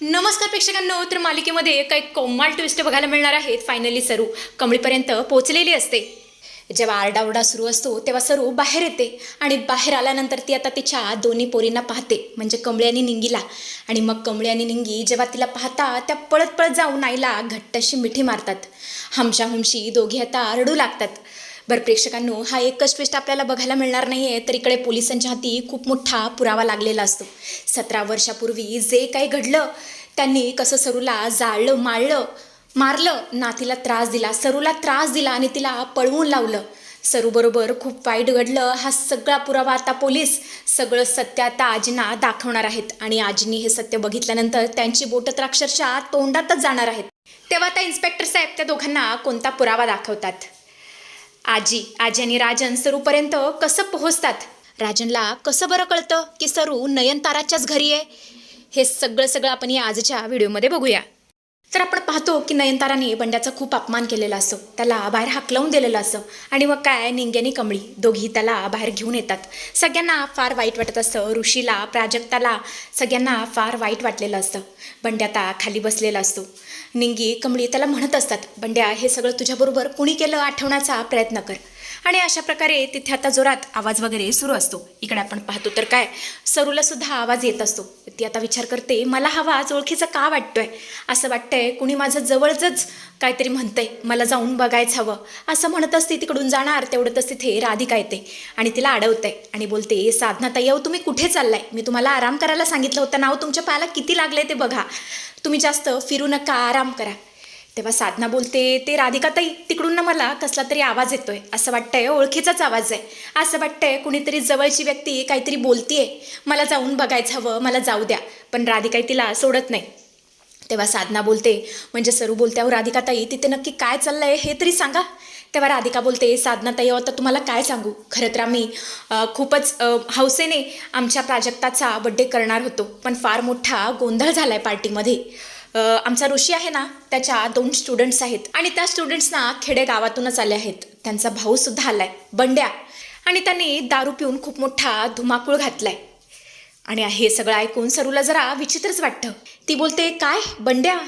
नमस्कार प्रेक्षकांनो तर मालिकेमध्ये काही कोमाल ट्विस्ट बघायला मिळणार आहेत. फायनली सरू कमळीपर्यंत पोचलेली असते. जेव्हा आरडाओरडा सुरू असतो तेव्हा सरू बाहेर येते आणि बाहेर आल्यानंतर ती आता तिच्या दोन्ही पोरींना पाहते म्हणजे कमळी आणि निंगीला. आणि मग कमळी आणि निंगी जेव्हा तिला पाहता त्या पळत पळत जाऊन आईला घट्टशी मिठी मारतात. हमशा दोघे दोघी आता रडू लागतात. बरं प्रेक्षकांनो हा एकच ट्विस्ट आपल्याला बघायला मिळणार नाही आहे तर इकडे पोलिसांच्या हाती खूप मोठा पुरावा लागलेला असतो. सतरा वर्षापूर्वी जे काही घडलं त्यांनी कसं सरूला जाळलं माळलं मारलं नातीला त्रास दिला. सरूला त्रास दिला आणि तिला पळवून लावलं. सरूबरोबर खूप वाईट घडलं. हा सगळा पुरावा आता पोलीस सगळं सत्य आता आजींना दाखवणार आहेत. आणि आजींनी हे सत्य बघितल्यानंतर त्यांची बोटं तर अक्षरशः तोंडातच जाणार आहेत. तेव्हा आता इन्स्पेक्टर साहेब त्या दोघांना कोणता पुरावा दाखवतात? आजी आजी आणि राजन सरूपर्यंत कसं पोहोचतात? राजनला कसं बरं कळतं की सरू नयनताराच्याच घरी आहे? हे सगळं सगळं आपण या आजच्या व्हिडिओमध्ये बघूया. तर आपण पाहतो की नयनताराने बंड्याचा खूप अपमान केलेला असतो त्याला बाहेर हाकलवून दिलेलं असतं आणि मग काय निंग्यानी कमळी दोघी त्याला बाहेर घेऊन येतात. सगळ्यांना फार वाईट वाटत असतं. ऋषीला प्राजक्ताला सगळ्यांना फार वाईट वाटलेलं असतं. बंड्या आता खाली बसलेला असतो. निंगी कमळी त्याला म्हणत असतात बंड्या हे सगळं तुझ्याबरोबर कुणी केलं आठवण्याचा प्रयत्न कर. आणि अशा प्रकारे तिथे आता जोरात आवाज वगैरे सुरू असतो. इकडे आपण पाहतो तर काय सरूला सुद्धा आवाज येत असतो. ती आता विचार करते मला हा आवाज ओळखीचा का वाटतोय? असं वाटतंय कुणी माझं जवळच काहीतरी म्हणतंय मला जाऊन बघायचं हवं. असं म्हणत असते तिकडून जाणार तेवढंच तिथे राधिका येते आणि तिला अडवतंय आणि बोलते साधना ताई तुम्ही कुठे चाललाय? मी तुम्हाला आराम करायला सांगितलं होतं नाव तुमच्या पायाला किती लागलंय ते बघा. तुम्ही जास्त फिरू नका आराम करा. तेव्हा साधना बोलते ते राधिकाताई तिकडून ना मला कसला तरी आवाज येतोय. असं वाटतंय हो, ओळखीचाच आवाज आहे. असं वाटतंय कुणीतरी जवळची व्यक्ती काहीतरी बोलतीये. मला जाऊन बघायचं हवं मला जाऊ द्या. पण राधिकाई तिला सोडत नाही. तेव्हा साधना बोलते म्हणजे सरू बोलते अहो राधिकाताई तिथे नक्की काय चाललंय हे तरी सांगा. तेव्हा राधिका बोलते साधनाताई अहो आता तुम्हाला काय सांगू? खरं तर आम्ही खूपच हौसेने आमच्या प्राजक्ताचा बड्डे करणार होतो. पण फार मोठा गोंधळ झाला आहे पार्टीमध्ये. आमचा ऋषी आहे ना त्याच्या दोन स्टुडंट्स आहेत. आणि त्या स्टुडंट्सना खेडेगावातूनच आले आहेत. त्यांचा भाऊसुद्धा आला आहे बंड्या. आणि त्यांनी दारू पिऊन खूप मोठा धुमाकूळ घातलाय. आणि हे सगळं ऐकून सरूला जरा विचित्रच वाटतं. ती बोलते काय बंड्या?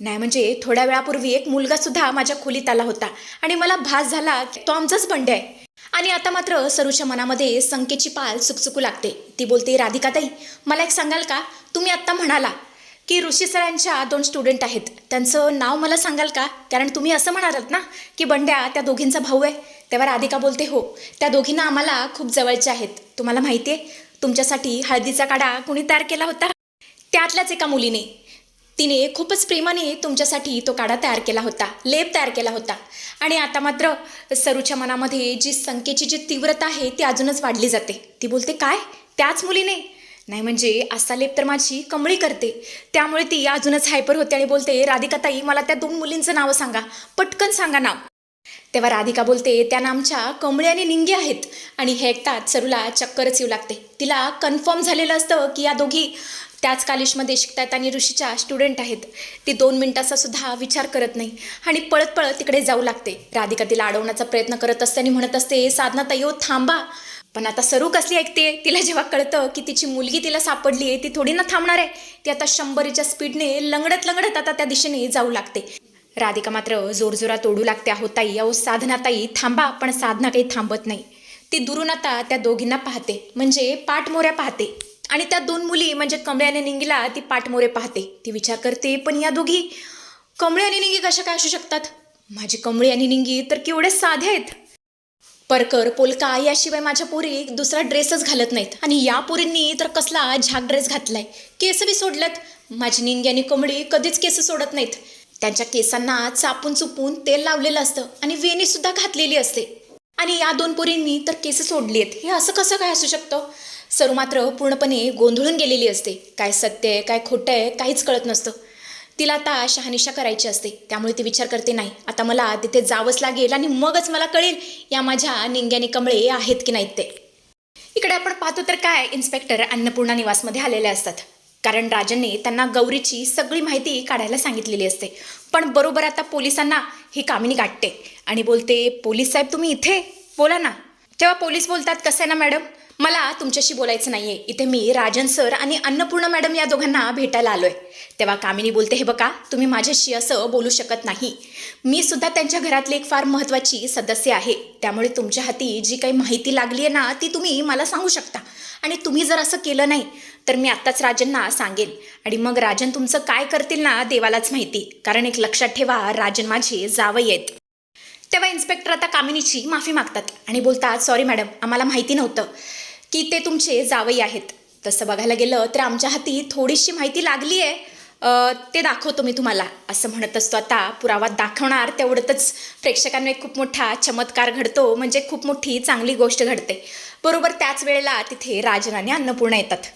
नाही म्हणजे थोड्या वेळापूर्वी एक मुलगा सुद्धा माझ्या खोलीत आला होता. आणि मला भास झाला की तो आमचाच बंड्या आहे. आणि आता मात्र सरूच्या मनामध्ये संकेची पाल चुकचुकू लागते. ती बोलते राधिकाताई मला एक सांगाल का? तुम्ही आत्ता म्हणाला की ऋषी सरांच्या दोन स्टुडंट आहेत. त्यांचं नाव मला सांगाल का? कारण तुम्ही असं म्हणालात ना की बंड्या त्या दोघींचा भाऊ आहे. तेव्हा राधिका बोलते हो त्या दोघींना आम्हाला खूप जवळच्या आहेत. तुम्हाला माहिती आहे तुमच्यासाठी हळदीचा काढा कुणी तयार केला होता? त्यातल्याच एका मुलीने. तिने खूपच प्रेमाने तुमच्यासाठी तो काढा तयार केला होता. लेप तयार केला होता. आणि आता मात्र सरूच्या मनामध्ये जी संख्येची जी तीव्रता आहे ती अजूनच वाढली जाते. ती बोलते काय? त्याच मुलीने? नाही म्हणजे असा लेप तर माझी कमळी करते. त्यामुळे ती अजूनच हायपर होते आणि बोलते राधिकाताई मला त्या दोन मुलींचं नावं सांगा. पटकन सांगा नाव. तेव्हा राधिका बोलते त्या नामच्या कमळे आणि निंगे आहेत. आणि हे ऐकतात सरूला चक्करच येऊ लागते. तिला कन्फर्म झालेलं असतं की या दोघी त्याच कॉलेजमध्ये शिकतात आणि ऋषीच्या स्टुडंट आहेत. ती दोन मिनिटाचा सुद्धा विचार करत नाही आणि पळत पळत तिकडे जाऊ लागते. राधिका तिला अडवण्याचा प्रयत्न करत असते आणि म्हणत असते साधना तयो थांबा. पण आता सरू कसली ऐकते तिला जेव्हा कळतं की तिची मुलगी तिला सापडली आहे ती थोडी ना थांबणार आहे. ती आता शंभरीच्या स्पीडने लंगडत लंगडत आता त्या दिशेने जाऊ लागते. राधिका मात्र जोरजोरात ओढू लागते आहो ताई अहो साधनाताई थांबा पण साधना काही थांबत नाही. ती दुरून आता त्या दोघींना पाहते म्हणजे पाठमोऱ्या पाहते. आणि त्या दोन मुली म्हणजे कमळे आणि निंगीला ती पाठमोरे पाहते. ती विचार करते पण या दोघी कमळे आणि निंगी कशा काय असू शकतात? माझी कमळी आणि निंगी तर केवढे साधे आहेत. परकर पोलका याशिवाय माझ्या पोरी दुसरा ड्रेसच घालत नाहीत. आणि या पोरींनी तर कसला झाक ड्रेस घातलाय. केस बी सोडलेत माझी निंगी आणि कोंबडी कधीच केस सोडत नाहीत. त्यांच्या केसांना चापून चुपून तेल लावलेलं असतं आणि वेणी सुद्धा घातलेली असते. आणि या दोन पोरींनी तर केस सोडली आहेत हे असं कसं काय असू शकतं? सर्व मात्र पूर्णपणे गोंधळून गेलेली असते. काय सत्य आहे काय खोटं आहे काहीच कळत नसतं. तिला आता शहानिशा करायची असते. त्यामुळे ती विचार करते नाही आता मला तिथे जावंच लागेल आणि मगच मला कळेल या माझ्या निंग्याने कमळे आहेत की नाहीत ते. इकडे आपण पाहतो तर काय इन्स्पेक्टर अन्नपूर्णा निवासमध्ये आलेले असतात. कारण राजनने त्यांना गौरीची सगळी माहिती काढायला सांगितलेली असते. पण बरोबर आता पोलिसांना ही कामिनी गाठते आणि बोलते पोलीस साहेब तुम्ही इथे? बोला ना. तेव्हा पोलीस बोलतात कसं आहे ना मॅडम? मला तुमच्याशी बोलायचं नाहीये. इथे मी राजन सर आणि अन्नपूर्णा मॅडम या दोघांना भेटायला आलोय. तेव्हा कामिनी बोलते हे बघा तुम्ही माझ्याशी असं बोलू शकत नाही. मी सुद्धा त्यांच्या घरातली एक फार महत्त्वाची सदस्य आहे. त्यामुळे तुमच्या हाती जी काही माहिती लागली आहे ना ती तुम्ही मला सांगू शकता. आणि तुम्ही जर असं केलं नाही तर मी आत्ताच राजनना सांगेन. आणि मग राजन तुमचं काय करतील ना देवालाच माहिती. कारण एक लक्षात ठेवा राजन माझे जावई आहेत. तेव्हा इन्स्पेक्टर आता कामिनीची माफी मागतात आणि बोलतात सॉरी मॅडम आम्हाला माहिती नव्हतं. की ते तुमचे जावई आहेत. तसं बघायला गेलं तर आमच्या हाती थोडीशी माहिती लागली आहे. ते दाखवतो मी तुम्हाला. असं म्हणत असतो आता पुरावा दाखवणार तेवढंच प्रेक्षकांना एक खूप मोठा चमत्कार घडतो म्हणजे खूप मोठी चांगली गोष्ट घडते. बरोबर त्याच वेळेला तिथे राजन आणि अन्नपूर्णा येतात.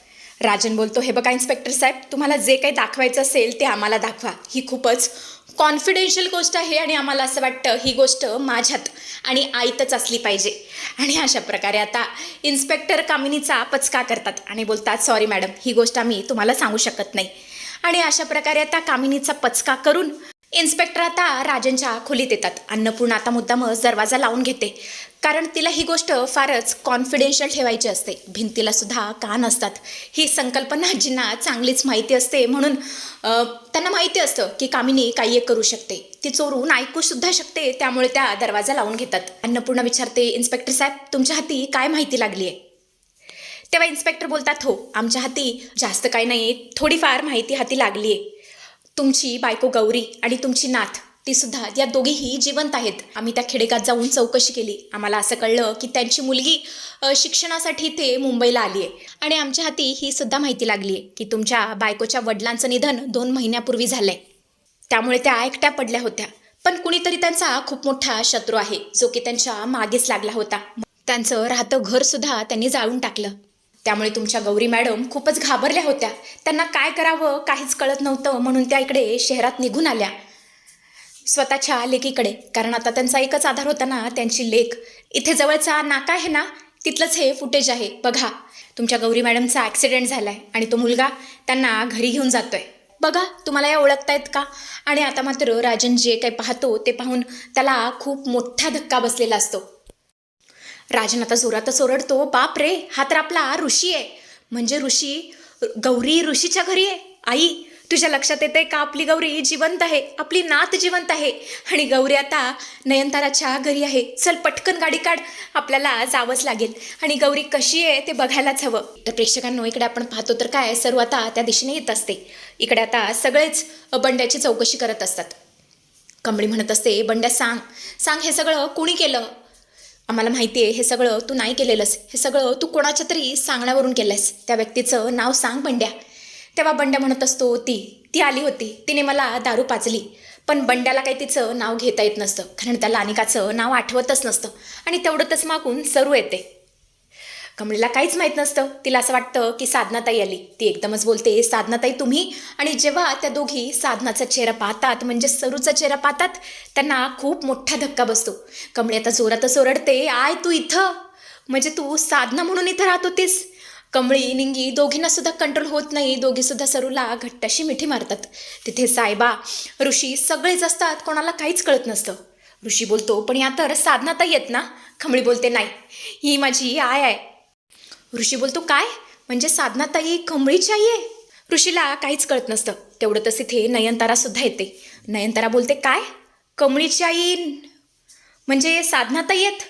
राजन बोलतो हे बघा इन्स्पेक्टर साहेब तुम्हाला जे काही दाखवायचं असेल ते आम्हाला दाखवा. ही खूपच कॉन्फिडेन्शियल गोष्ट आहे आणि आम्हाला असं वाटतं ही गोष्ट माझ्यात आणि आईतच असली पाहिजे. आणि अशा प्रकारे आता इन्स्पेक्टर कामिनीचा पचका करतात आणि बोलतात सॉरी मॅडम ही गोष्ट आम्ही तुम्हाला सांगू शकत नाही. आणि अशा प्रकारे आता कामिनीचा पचका करून इन्स्पेक्टर आता राजनच्या खोलीत येतात. अन्नपूर्णा आता मुद्दामच दरवाजा लावून घेते. कारण तिला ही गोष्ट फारच कॉन्फिडेन्शियल ठेवायची असते. भिंतीला सुद्धा कान असतात. ही संकल्पना जिना चांगलीच माहिती असते म्हणून त्यांना माहिती असतं की कामिनी काही एक करू शकते. ती चोरून ऐकू सुद्धा शकते त्यामुळे त्या दरवाजा लावून घेतात. अन्नपूर्णा विचारते इन्स्पेक्टर साहेब तुमच्या हाती काय माहिती लागली आहे तेव्हा इन्स्पेक्टर बोलतात हो आमच्या हाती जास्त काही नाही थोडीफार माहिती हाती लागली आहे तुमची बायको गौरी आणि तुमची नाथ ती सुद्धा या दोघीही जिवंत आहेत. आम्ही त्या खेडेगात जाऊन चौकशी केली. आम्हाला असं कळलं की त्यांची मुलगी शिक्षणासाठी ते मुंबईला आली आहे. आणि आमच्या हाती ही सुद्धा माहिती लागली आहे की तुमच्या बायकोच्या वडिलांचं निधन दोन महिन्यापूर्वी झालं आहे त्यामुळे त्या एकट्या पडल्या होत्या. पण कुणीतरी त्यांचा खूप मोठा शत्रू आहे जो की त्यांच्या मागेच लागला होता. त्यांचं राहतं घरसुद्धा त्यांनी जाळून टाकलं. त्यामुळे तुमच्या गौरी मॅडम खूपच घाबरल्या होत्या. त्यांना काय करावं काहीच कळत नव्हतं म्हणून त्या इकडे शहरात निघून आल्या. स्वतःच्या लेकीकडे. कारण आता त्यांचा एकच आधार होता ना त्यांची लेख इथे जवळचा नाका आहे ना तिथलंच हे फुटेज आहे. बघा तुमच्या गौरी मॅडमचा ॲक्सिडेंट झाला आहे आणि तो मुलगा त्यांना घरी घेऊन जातोय. बघा तुम्हाला या ओळखतायत का? आणि आता मात्र राजन जे काही पाहतो ते पाहून त्याला खूप मोठा धक्का बसलेला असतो. राजन आता जोरातच ओरडतो बाप रे हा तर आपला ऋषी आहे. म्हणजे ऋषी गौरी ऋषीच्या घरी आहे आई. तुझ्या लक्षात येते का? आपली गौरी जिवंत आहे. आपली नात जिवंत आहे. आणि गौरी आता नयनताराच्या घरी आहे. चल पटकन गाडी काढ. आपल्याला जावंच लागेल. आणि गौरी कशी आहे ते बघायलाच हवं. तर प्रेक्षकांनो इकडे आपण पाहतो तर काय सर्व आता त्या दिशेने येत असते. इकडे आता सगळेच बंड्याची चौकशी करत असतात. कमळी म्हणत असते बंड्या सांग. सांग हे सगळं कुणी केलं? आम्हाला माहिती आहे हे सगळं तू नाही केलेलंस. हे सगळं तू कोणाच्या तरी सांगण्यावरून केलंयस. त्या व्यक्तीचं नाव सांग बंड्या. तेव्हा बंड्या म्हणत असतो ती ती आली होती. तिने मला दारू पाजली. पण बंड्याला काही तिचं नाव घेता येत नसतं कारण त्याला अनिकाचं नाव आठवतच नसतं आणि तेवढंच मागून सरू येते. कमळीला काहीच माहीत नसतं. तिला असं वाटतं की साधनाताई आली. ती एकदमच बोलते साधनाताई तुम्ही? आणि जेव्हा त्या दोघी साधनाचा चेहरा पाहतात म्हणजे सरूचा चेहरा पाहतात त्यांना खूप मोठा धक्का बसतो. कमळी आता जोरातच ओरडते आय तू इथं? म्हणजे तू साधना म्हणून इथं राहत होतीस? कमळी निंगी दोघींना सुद्धा कंट्रोल होत नाही. दोघी सुद्धा सरूला घट्टाशी मिठी मारतात. तिथे सायबा ऋषी सगळेच असतात. कोणाला काहीच कळत नसतं. ऋषी बोलतो पण या तर साधनाता येत ना? कमळी बोलते नाही. ही माझी आय आहे. ऋषी बोलतो काय? म्हणजे साधनाताई कमळीची आई आहे? ऋषीला काहीच कळत नसतं. तेवढंच इथे नयनतारा सुद्धा येते. नयनतारा बोलते काय? कमळीची आई म्हणजे साधनाताई आहेत?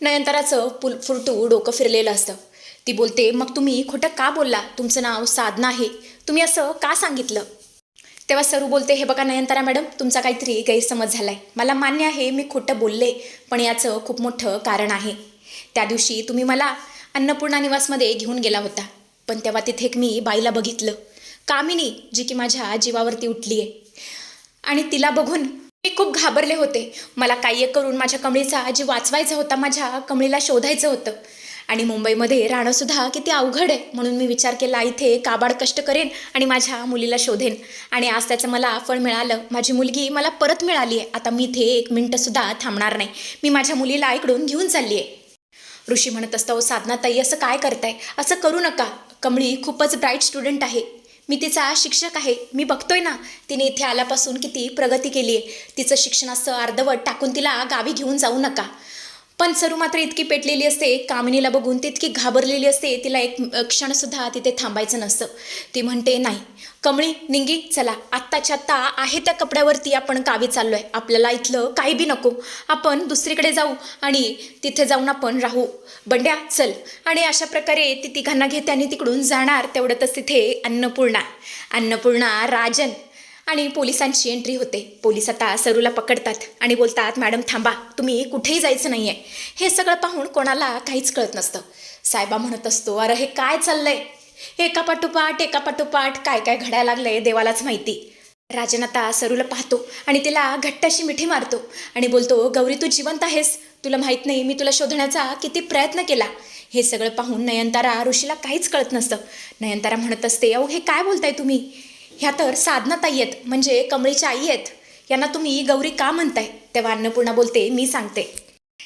नयनताराचं पुल फुरटू डोकं फिरलेलं असतं. ती बोलते मग तुम्ही खोटं का बोलला? तुमचं नाव साधना आहे. तुम्ही असं का सांगितलं? तेव्हा सरू बोलते हे बघा नयनतारा मॅडम तुमचा काहीतरी गैरसमज झाला आहे मला मान्य आहे मी खोटं बोलले पण याचं खूप मोठं कारण आहे. त्या दिवशी तुम्ही मला अन्नपूर्णा निवासमध्ये घेऊन गेला होता पण तेव्हा तिथे एक मी बाईला बघितलं. कामिनी जी की माझ्या जीवावरती उठली आहे आणि तिला बघून मी खूप घाबरले होते. मला काही करून माझ्या कमळीचा जी वाचवायचा होता माझ्या कमळीला शोधायचं होतं. आणि मुंबईमध्ये राहणंसुद्धा किती अवघड आहे म्हणून मी विचार केला इथे काबाड कष्ट करेन आणि माझ्या मुलीला शोधेन. आणि आज त्याचं मला फळ मिळालं. माझी मुलगी मला परत मिळाली आहे. आता मी इथे एक मिनटंसुद्धा थांबणार नाही. मी माझ्या मुलीला इकडून घेऊन चालली आहे. ऋषी म्हणत असता "ओ साधनाताई असं काय करताय? असं करू नका. कमळी खूपच ब्राईट स्टुडंट आहे. मी तिचा शिक्षक आहे. मी बघतोय ना तिने इथे आल्यापासून किती प्रगती केली आहे. तिचं शिक्षणाचं अर्धवट टाकून तिला गावी घेऊन जाऊ नका. पण सरू मात्र इतकी पेटलेली असते कामिनीला बघून ती इतकी घाबरलेली असते तिला एक क्षणसुद्धा तिथे थांबायचं नसतं. ती म्हणते नाही कमळी निंगी चला आत्ताच्या आत्ता आहे त्या कपड्यावरती आपण गावी चाललो आहे आपल्याला इथलं काही बी नको. आपण दुसरीकडे जाऊ आणि तिथे जाऊन आपण राहू. बंड्या चल. आणि अशा प्रकारे ती तिघांना घेते आणि तिकडून जाणार. तेवढ्यातच तिथे अन्नपूर्णा. अन्नपूर्णा राजन आणि पोलिसांची एंट्री होते. पोलीस आता सरूला पकडतात आणि बोलतात मॅडम थांबा. तुम्ही कुठेही जायचं नाही आहे हे सगळं पाहून कोणाला काहीच कळत नसतं. साहेबा म्हणत असतो अरे हे काय चाललंय? एका पाठोपाठ एका पाठोपाठ काय काय घडायला लागलंय देवालाच माहिती. राजन आता सरूला पाहतो आणि तिला घट्ट अशी मिठी मारतो आणि बोलतो गौरी तू जिवंत आहेस. तुला माहीत नाही मी तुला शोधण्याचा किती प्रयत्न केला. हे सगळं पाहून नयनतारा ऋषीला काहीच कळत नसतं. नयनतारा म्हणत असते अहो हे काय बोलताय तुम्ही? ह्या तर साधना ताई आहेत म्हणजे कमळीच्या आई आहेत. यांना तुम्ही गौरी का म्हणताय? तेव्हा अन्नपूर्णा बोलते मी सांगते.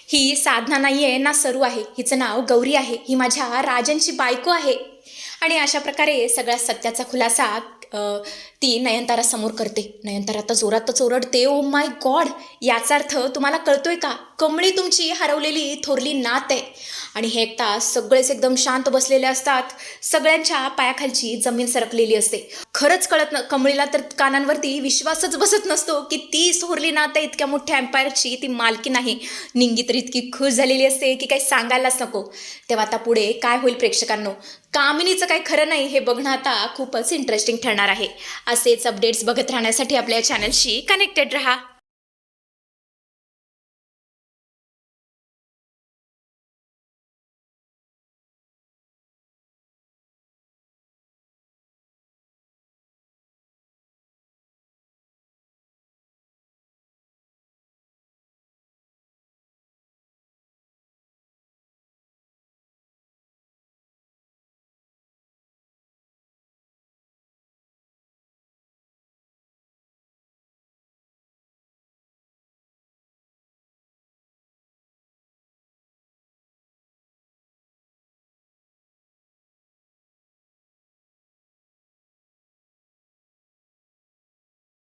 ही साधना नाही आहे ना सरू आहे. हिचं नाव गौरी आहे. ही माझ्या राजनची बायको आहे. आणि अशा प्रकारे सगळ्या सत्याचा खुलासा ती नयनतारा समोर करते. नयनतारा आता जोरातच ओरडते ओ माय गॉड याचा अर्थ तुम्हाला कळतोय का? कमळी तुमची हरवलेली थोरली नात आहे. आणि हे एक तास सगळेच एकदम शांत बसलेले असतात. सगळ्यांच्या पायाखालची जमीन सरकलेली असते. खरंच कळत न कमळीला तर कानांवरती विश्वासच बसत नसतो की ती थोरली नात आहे इतक्या मोठ्या एम्पायरची ती मालकी नाही. निंगी तर इतकी खुश झालेली असते की काही सांगायलाच नको. तेव्हा आता पुढे काय होईल प्रेक्षकांनो? कामिनीचं काही खरं नाही हे बघणं आता खूपच इंटरेस्टिंग ठरणार आहे. असेच अपडेट्स बघत राहण्यासाठी आपल्या चॅनलशी कनेक्टेड रहा.